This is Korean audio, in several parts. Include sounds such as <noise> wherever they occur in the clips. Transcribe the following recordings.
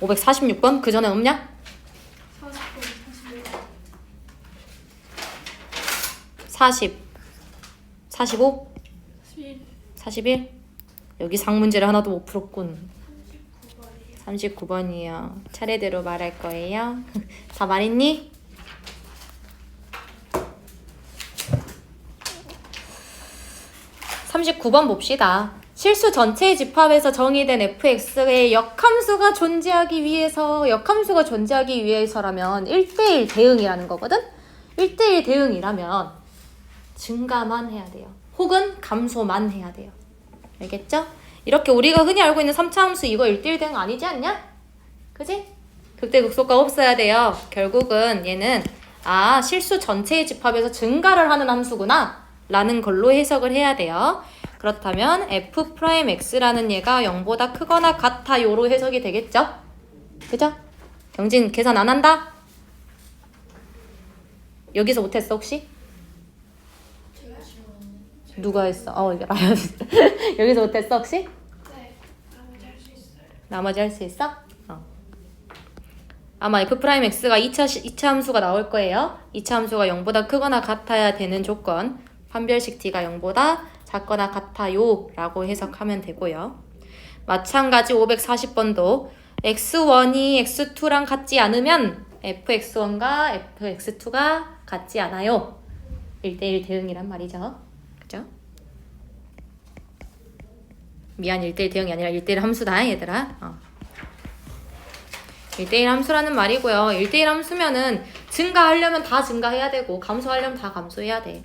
546번 그 전에 없냐? 40 45 41 여기 상문제를 하나도 못 풀었군 39번이요 차례대로 말할 거예요 <laughs> 다 말했니? 삼십구 번 봅시다. 실수 전체의 집합에서 정의된 fx의 역함수가 존재하기 위해서 역함수가 존재하기 위해서라면 1대1 대응이라는 거거든. 1대1 대응이라면 증가만 해야 돼요. 혹은 감소만 해야 돼요. 알겠죠? 이렇게 우리가 흔히 알고 있는 3차 함수 이거 1대1 대응 아니지 않냐? 그지? 극대 극소가 없어야 돼요. 결국은 얘는 아 실수 전체의 집합에서 증가를 하는 함수구나 라는 걸로 해석을 해야 돼요. 그렇다면 f'x라는 얘가 0보다 크거나 같아요로 해석이 되겠죠? 그죠? 경진 계산 안 한다? 여기서 못했어 혹시? 누가 했어? 어 이게 <laughs> 여기서 못했어 혹시? 네, 나머지 할 수 있어? 어. 아마 f'x가 2차, 시- 2차 함수가 나올 거예요. 2차 함수가 0보다 크거나 같아야 되는 조건. 판별식 t가 0보다 작거나 같아요 라고 해석하면 되고요. 마찬가지 540번도 x1이 x2랑 같지 않으면 fx1과 fx2가 같지 않아요. 1대1 대응이란 말이죠. 그죠? 미안 1대1 대응이 아니라 1대1 함수다 얘들아. 어. 1대1 함수라는 말이고요. 1대1 함수면은 증가하려면 다 증가해야 되고 감소하려면 다 감소해야 돼.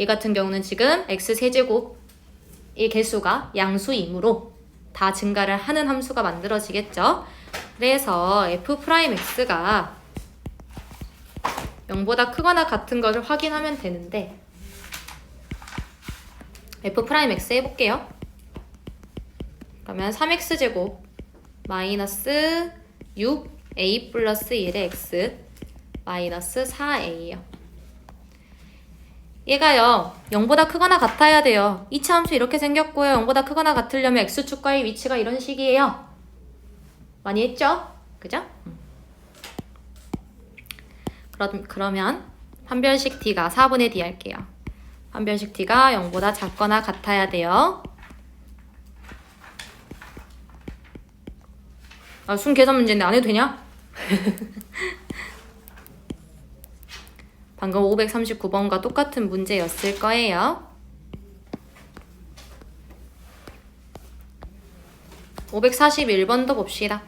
얘 같은 경우는 지금 x 세제곱의 개수가 양수이므로 다 증가를 하는 함수가 만들어지겠죠. 그래서 f'x가 0보다 크거나 같은 것을 확인하면 되는데 f'x 해볼게요. 그러면 3x제곱 마이너스 6a 플러스 1의 x 마이너스 4a요. 얘가요 0보다 크거나 같아야 돼요. 2차 함수 이렇게 생겼고요. 0보다 크거나 같으려면 x축과의 위치가 이런 식이에요. 많이 했죠? 그죠? 음. 그럼, 그러면 판별식 t가 4분의 d 할게요. 판별식 t가 0보다 작거나 같아야 돼요. 아, 순 계산 문제인데 안 해도 되냐? <laughs> 방금 539번과 똑같은 문제였을 거예요. 541번도 봅시다.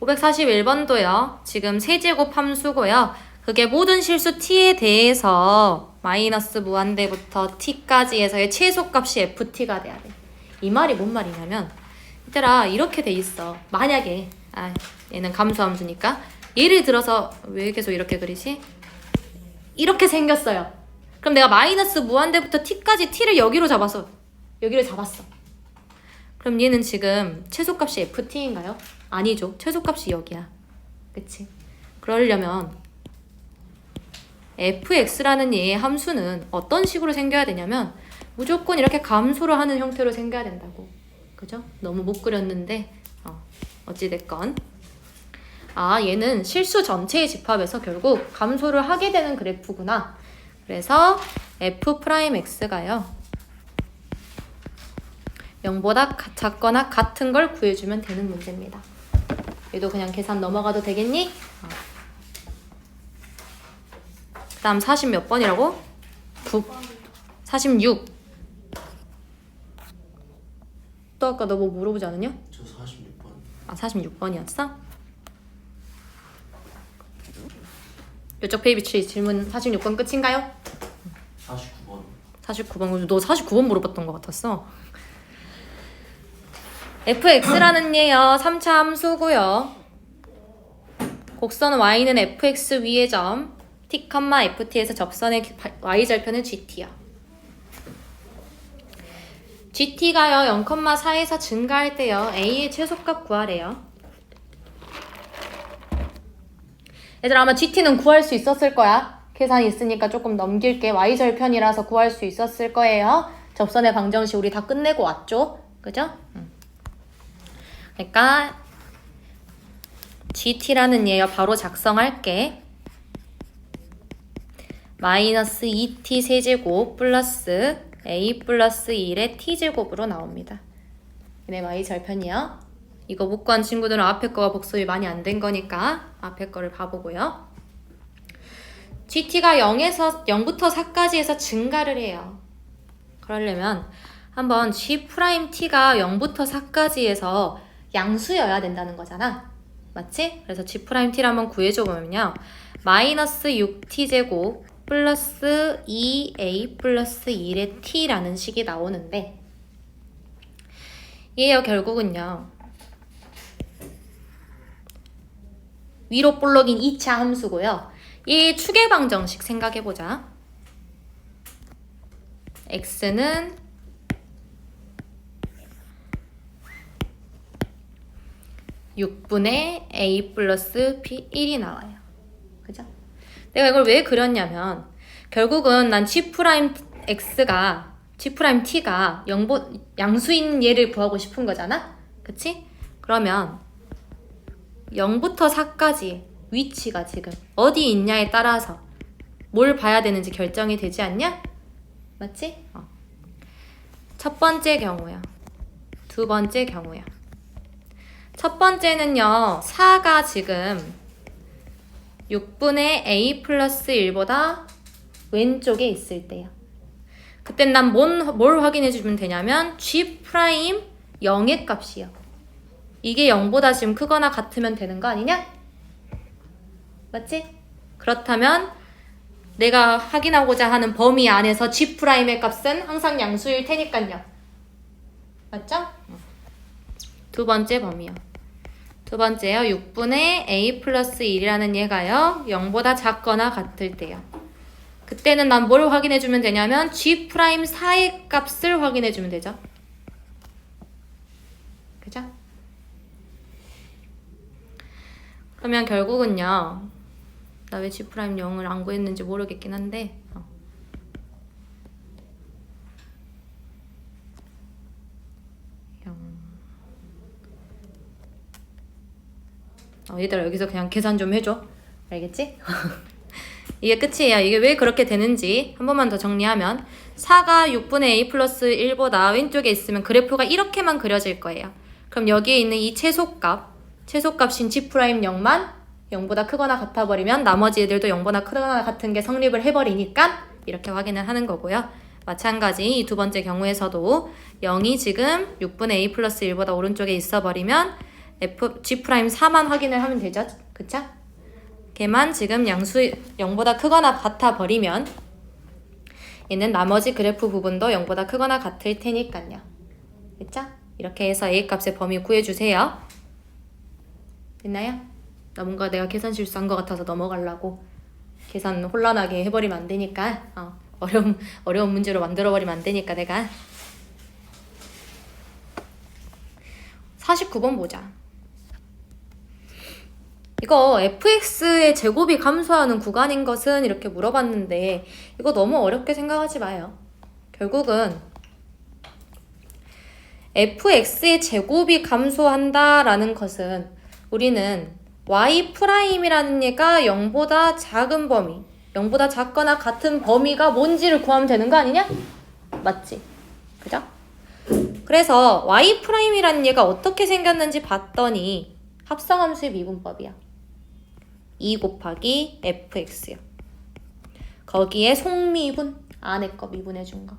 541번도요. 지금 세제곱 함수고요. 그게 모든 실수 t에 대해서 마이너스 무한대부터 t까지에서의 최소값이 ft가 돼야 돼. 이 말이 뭔 말이냐면 얘들아 이렇게 돼 있어. 만약에 아 얘는 감수함수니까 예를 들어서 왜 계속 이렇게 그리지? 이렇게 생겼어요. 그럼 내가 마이너스 무한대부터 t까지 t를 여기로 잡았어. 여기를 잡았어. 그럼 얘는 지금 최소값이 ft인가요? 아니죠. 최소값이 여기야. 그치? 그러려면 fx라는 얘의 함수는 어떤 식으로 생겨야 되냐면 무조건 이렇게 감소를 하는 형태로 생겨야 된다고. 그죠? 너무 못 그렸는데 어, 어찌됐건 아 얘는 실수 전체의 집합에서 결국 감소를 하게 되는 그래프구나. 그래서 f'x가요. 0보다 가- 작거나 같은 걸 구해주면 되는 문제입니다. 얘도 그냥 계산 넘어가도 되겠니? 어. 그 다음 40 몇 번이라고? 9, 46. 또 아까 너 뭐 물어보지 않았냐? 저 46번 아 46번이었어? 이쪽 페이비치 질문 46번 끝인가요? 49번. 49번. 너 49번 물어봤던 것 같았어. fx라는 얘요. 3차 함수고요. 곡선 y는 fx 위의 점 t, ft에서 접선의 y절편은 gt야. gt가요. 0,4에서 증가할 때요. a의 최소값 구하래요 얘들아 아마 gt는 구할 수 있었을 거야 계산이 있으니까 조금 넘길게 y절편이라서 구할 수 있었을 거예요 접선의 방정식 우리 다 끝내고 왔죠 그죠? 음. 그러니까 gt라는 얘 바로 작성할게. 마이너스 2t 세제곱 플러스 a 플러스 1의 t제곱으로 나옵니다. 네, 마이 절편이요. 이거 못 구한 친구들은 앞에 거와 복습이 많이 안 된 거니까 앞에 거를 봐보고요. GT가 0에서 0부터 4까지 해서 증가를 해요. 그러려면 한번 G'T가 0부터 4까지 해서 양수여야 된다는 거잖아. 맞지? 그래서 G'T를 한번 구해줘 보면요. 마이너스 6T제곱 플러스 2A 플러스 1의 T라는 식이 나오는데 얘요 결국은요. 위로 볼록인 2차 함수고요. 이 추계 방정식 생각해 보자. x는 육분의 a 플러스 p 1이 나와요. 그죠? 내가 이걸 왜 그렸냐면 결국은 난 g 프라임 x가 g 프라임 t가 영보 양수인 얘를 구하고 싶은 거잖아. 그치? 그러면 0부터 4까지 위치가 지금 어디 있냐에 따라서 뭘 봐야 되는지 결정이 되지 않냐? 맞지? 어. 첫 번째 경우야. 두 번째 경우야. 첫 번째는요, 4가 지금 6분의 a 플러스 1보다 왼쪽에 있을 때요. 그땐 난 뭔, 뭘 확인해 주면 되냐면 g 프라임 0의 값이요. 이게 0보다 지금 크거나 같으면 되는 거 아니냐? 맞지? 그렇다면 내가 확인하고자 하는 범위 안에서 g 프라임의 값은 항상 양수일 테니까요. 맞죠? 두 번째 범위요. 두 번째요. 6분의 a 플러스 1이라는 얘가요. 0보다 작거나 같을 때요. 그때는 난 뭘 확인해 주면 되냐면 g 프라임 4의 값을 확인해 주면 되죠. 그죠? 그러면 결국은요. 나 왜 G 프라임 0을 안 구했는지 모르겠긴 한데. 어. 영. 어, 얘들아 여기서 그냥 계산 좀 해줘. 알겠지? <laughs> 이게 끝이에요. 이게 왜 그렇게 되는지 한 번만 더 정리하면 4가 6분의 a 플러스 1보다 왼쪽에 있으면 그래프가 이렇게만 그려질 거예요. 그럼 여기에 있는 이 최소값, 최소값인 g 프라임 0만 0보다 크거나 같아 버리면 나머지 애들도 0보다 크거나 같은 게 성립을 해버리니까 이렇게 확인을 하는 거고요. 마찬가지 이 두 번째 경우에서도 0이 지금 6분의 a 플러스 1보다 오른쪽에 있어 버리면 f g 프라임 4만 확인을 하면 되죠. 그쵸? 걔만 지금 양수 0보다 크거나 같아 버리면 얘는 나머지 그래프 부분도 0보다 크거나 같을 테니까요. 그쵸? 이렇게 해서 a 값의 범위 구해주세요. 됐나요? 나 뭔가 내가 계산 실수한 것 같아서 넘어가려고 계산 혼란하게 해버리면 안 되니까 어, 어려운 어려운 문제로 만들어버리면 안 되니까 내가 49번 보자. 이거 fx의 제곱이 감소하는 구간인 것은 이렇게 물어봤는데 이거 너무 어렵게 생각하지 마요. 결국은 fx의 제곱이 감소한다라는 것은 우리는 y 프라임이라는 얘가 0보다 작은 범위, 0보다 작거나 같은 범위가 뭔지를 구하면 되는 거 아니냐? 맞지? 그죠? 그래서 y 프라임이라는 얘가 어떻게 생겼는지 봤더니 합성함수의 미분법이야. 2 곱하기 fx요. 거기에 속미분 안에 거 미분해 준 거.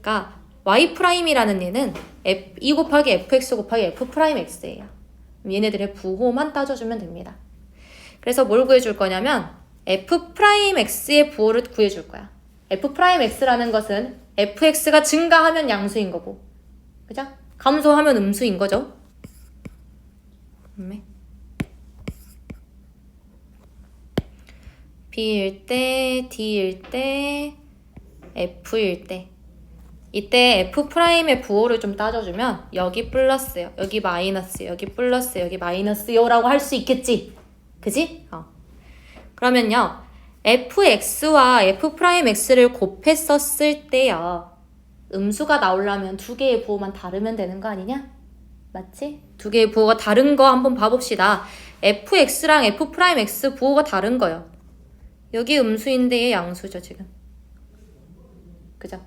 그러니까 y 프라임이라는 얘는 f, 2 곱하기 fx 곱하기 f 프라임 x예요. 얘네들의 부호만 따져주면 됩니다. 그래서 뭘 구해줄 거냐면 f 프라임 x의 부호를 구해줄 거야. f 프라임 x라는 것은 fx가 증가하면 양수인 거고, 그죠? 감소하면 음수인 거죠. 네. b일 때, d일 때, f일 때. 이때 f 프라임의 부호를 좀 따져주면 여기 플러스요, 여기 마이너스, 여기 플러스, 여기 마이너스요 라고 할 수 있겠지, 그지? 어. 그러면요, fx와 f 프라임 x를 곱했었을 때요, 음수가 나오려면 두 개의 부호만 다르면 되는 거 아니냐? 맞지? 두 개의 부호가 다른 거 한번 봐봅시다. fx랑 f'x 부호가 다른 거요. 여기 음수인데 얘 양수죠, 지금. 그죠?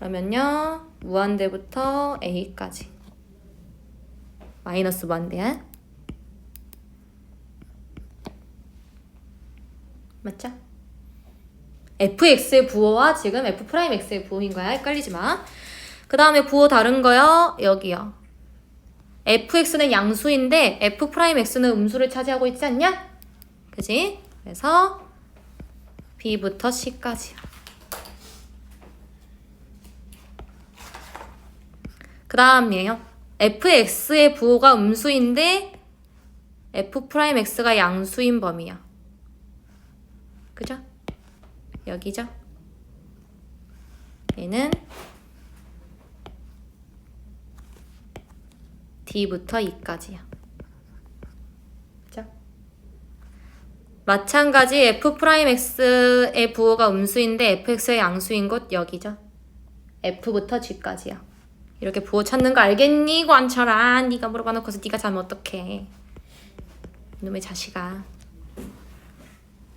그러면요, 무한대부터 a까지. 마이너스 무한대야. 맞죠? fx의 부호와 지금 f'x의 부호인 거야. 헷갈리지 마. 그 다음에 부호 다른 거요. 여기요. fx는 양수인데 f'x는 음수를 차지하고 있지 않냐? 그지? 그래서 b부터 c까지요. 그 다음이에요. fx의 부호가 음수인데 f'x가 양수인 범위야. 그죠? 여기죠? 얘는 D부터 E까지야. 그죠? 마찬가지 F'X의 부호가 음수인데 fx의 양수인 곳 여기죠? F부터 G까지야. 이렇게 부호 찾는 거 알겠니? 관철아. 네가 물어봐 놓고서 네가 자면 어떡해. 이놈의 자식아.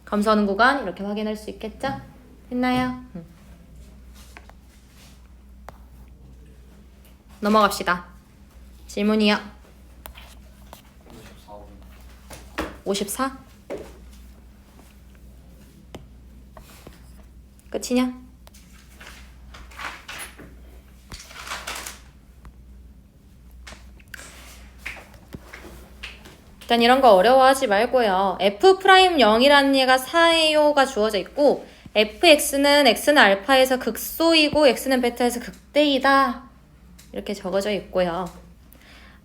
검사하는 구간 이렇게 확인할 수 있겠죠? 됐나요? 응. 넘어갑시다. 질문이요. 54번 54? 끝이냐? 일단 이런 거 어려워하지 말고요. f'0이라는 얘가 4에요가 주어져 있고 fx는 x는 알파에서 극소이고 x는 베타에서 극대이다. 이렇게 적어져 있고요.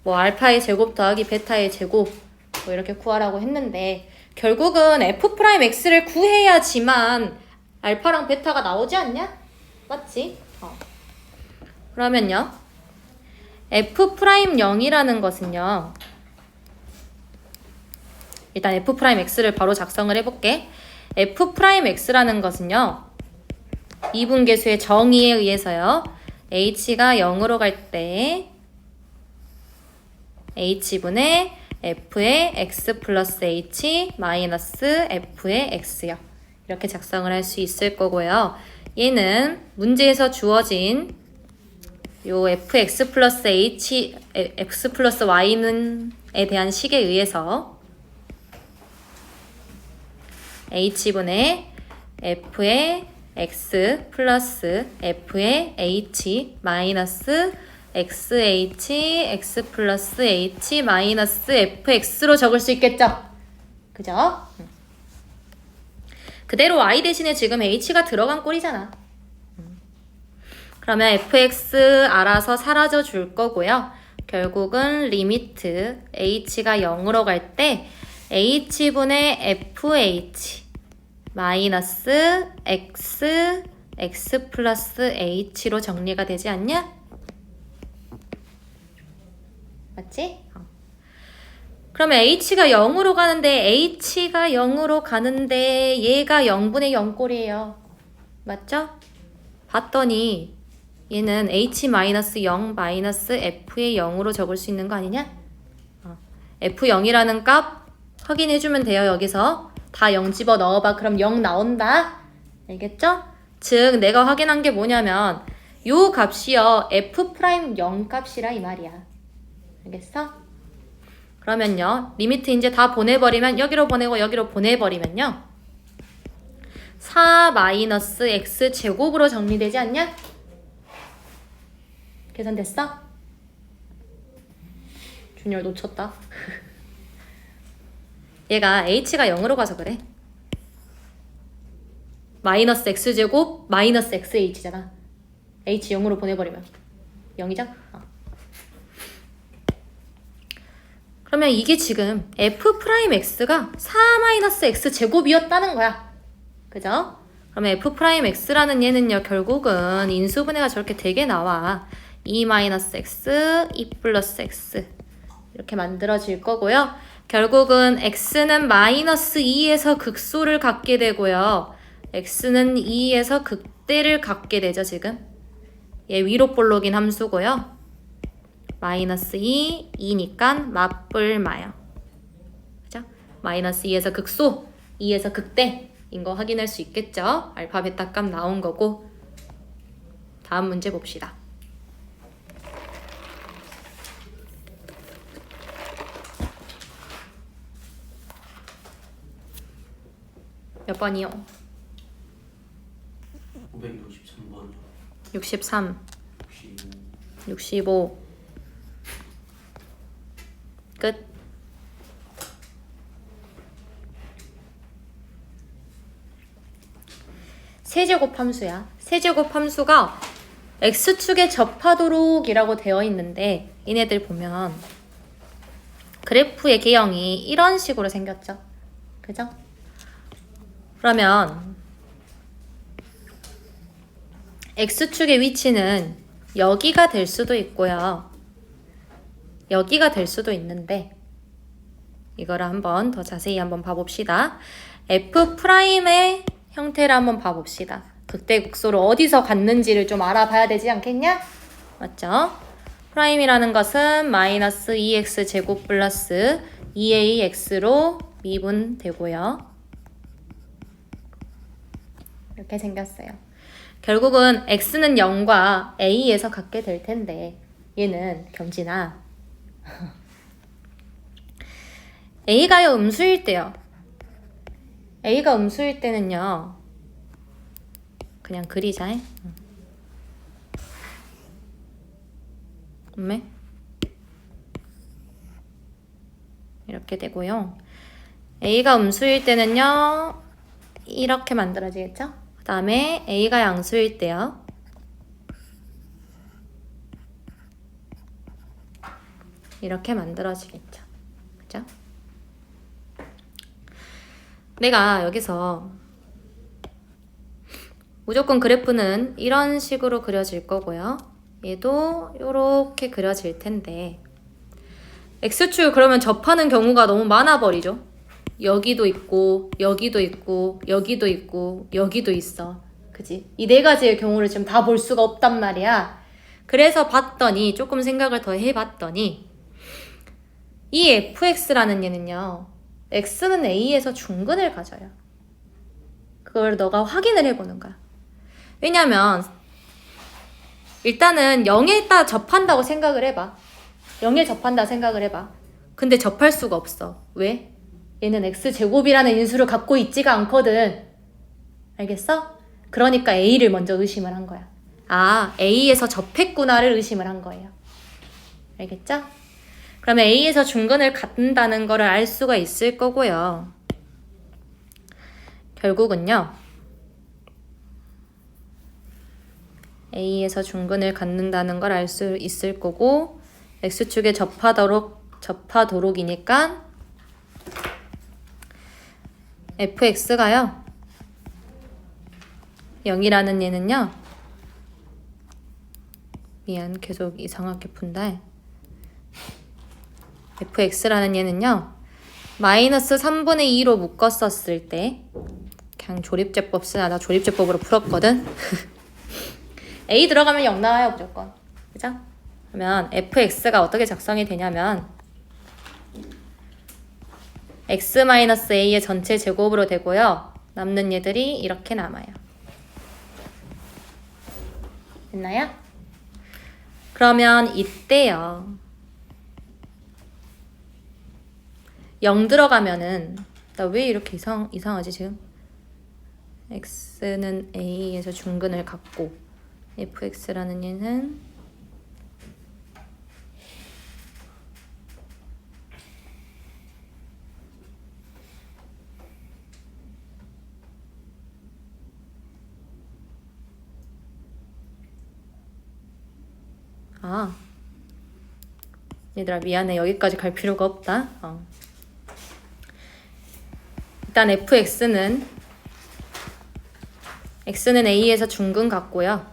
뭐 알파의 제곱 더하기 베타의 제곱 뭐 이렇게 구하라고 했는데 결국은 f'x를 구해야지만 알파랑 베타가 나오지 않냐? 맞지? 어. 그러면요. f'0이라는 것은요. 일단 f'x를 바로 작성을 해볼게. f'x라는 것은요. 이분계수의 정의에 의해서요. h가 0으로 갈 때 h분의 f의 x 플러스 h 마이너스 f의 x요. 이렇게 작성을 할 수 있을 거고요. 얘는 문제에서 주어진 요 fx 플러스 h x 플러스 y는에 대한 식에 의해서 h분의 f의 x 플러스 f의 h 마이너스 xh x 플러스 h 마이너스 fx로 적을 수 있겠죠? 그죠? 음. 그대로 y 대신에 지금 h가 들어간 꼴이잖아. 음. 그러면 fx 알아서 사라져 줄 거고요. 결국은 리미트 h가 0으로 갈 때 h분의 fh 마이너스 x x 플러스 h로 정리가 되지 않냐? 맞지? 어. 그러면 h가 0으로 가는데 h가 0으로 가는데 얘가 0분의 0꼴이에요. 맞죠? 봤더니 얘는 h-0 마이너스 f의 0으로 적을 수 있는 거 아니냐? 어. f0이라는 값 확인해주면 돼요. 여기서 다 0 집어 넣어봐. 그럼 0 나온다. 알겠죠? 즉 내가 확인한 게 뭐냐면 요 값이요 f'0 값이라 이 말이야. 알겠어? 그러면요 리미트 이제 다 보내버리면 여기로 보내고 여기로 보내버리면요 4 마이너스 x 제곱으로 정리되지 않냐? 계산됐어? 준열 놓쳤다. <laughs> 얘가 h가 0으로 가서 그래. 마이너스 x제곱 마이너스 xh잖아. h 0으로 보내버리면 0이죠? 어. 그러면 이게 지금 f'x가 4-x제곱이었다는 거야. 그죠? 그러면 f'x라는 얘는요, 결국은 인수분해가 저렇게 되게 나와. 2-x, 2 플러스 x. 이렇게 만들어질 거고요. 결국은 x는 마이너스 2에서 극소를 갖게 되고요. x는 2에서 극대를 갖게 되죠, 지금. 얘 위로 볼록인 함수고요. 마이너스 2, 2니까 맞불 마요. 그죠? 마이너스 2에서 극소, 2에서 극대인 거 확인할 수 있겠죠? 알파, 베타 값 나온 거고. 다음 문제 봅시다. 몇 번이요? 563번이요. 63, 65. 65. 끝. 세제곱 함수야. 세제곱 함수가 x축에 접하도록이라고 되어 있는데 얘네들 보면 그래프의 개형이 이런 식으로 생겼죠. 그죠? 그러면 x축의 위치는 여기가 될 수도 있고요. 여기가 될 수도 있는데 이거를 한번 더 자세히 한번 봐봅시다. f 프라임의 형태를 한번 봐봅시다. 극대극소를 어디서 갖는지를 좀 알아봐야 되지 않겠냐? 맞죠? 프라임이라는 것은 마이너스 2x 제곱 플러스 2ax로 미분되고요. 이렇게 생겼어요. 결국은 x는 0과 a에서 갖게 될 텐데 얘는 경진아 <laughs> a가요 음수일 때요. A가 음수일 때는요. 그냥 그리자. 응. 음메 이렇게 되고요. A가 음수일 때는요. 이렇게 만들어지겠죠? 그 다음에 A가 양수일 때요. 이렇게 만들어지겠죠. 그죠? 내가 여기서 무조건 그래프는 이런 식으로 그려질 거고요. 얘도 이렇게 그려질 텐데 X축 그러면 접하는 경우가 너무 많아 버리죠. 여기도 있고 여기도 있고 여기도 있고 여기도 있어. 그지? 이 네 가지의 경우를 지금 다 볼 수가 없단 말이야. 그래서 봤더니 조금 생각을 더 해봤더니 이 fx라는 얘는요. x는 a에서 중근을 가져요. 그걸 너가 확인을 해보는 거야. 왜냐면 일단은 0에 따 접한다고 생각을 해봐. 0에 접한다 생각을 해봐. 근데 접할 수가 없어. 왜? 얘는 x제곱이라는 인수를 갖고 있지가 않거든. 알겠어? 그러니까 a를 먼저 의심을 한 거야. 아, a에서 접했구나를 의심을 한 거예요. 알겠죠? 그러면 a에서 중근을 갖는다는 거를 알 수가 있을 거고요. 결국은요. a에서 중근을 갖는다는 걸 알 수 있을 거고 x축에 접하도록 접하도록이니까 fx가요. 0이라는 얘는요. 미안, 계속 이상하게 푼다. fx라는 얘는요. 마이너스 3분의 2로 묶었었을 때 그냥 조립제법 쓰나 나 조립제법으로 풀었거든. <laughs> a 들어가면 0 나와요, 무조건. 그죠? 그러면 fx가 어떻게 작성이 되냐면 x-a의 전체 제곱으로 되고요. 남는 얘들이 이렇게 남아요. 됐나요? 그러면 이때요. 0 들어가면은 나 왜 이렇게 이상 이상하지 지금? x는 a에서 중근을 갖고 fx라는 얘는 아 얘들아 미안해. 여기까지 갈 필요가 없다. 어. 일단 fx는 x는 a에서 중근 같고요.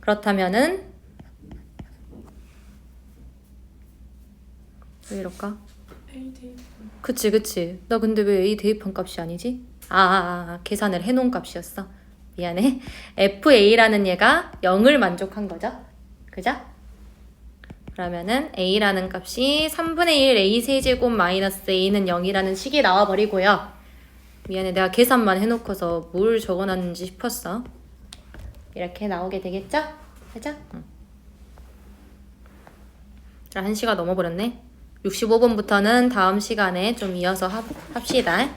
그렇다면은 왜 이럴까? A 대 그치 그치. 나 근데 왜 a 대입한 값이 아니지? 아, 아, 아. 계산을 해놓은 값이었어 미안해. FA라는 얘가 0을 만족한 거죠. 그죠? 그러면은 A라는 값이 3분의 1 A 세제곱 마이너스 A는 0이라는 식이 나와버리고요. 미안해. 내가 계산만 해놓고서 뭘 적어놨는지 싶었어. 이렇게 나오게 되겠죠? 그죠? 응. 자, 1시가 넘어버렸네. 65분부터는 다음 시간에 좀 이어서 합, 합시다.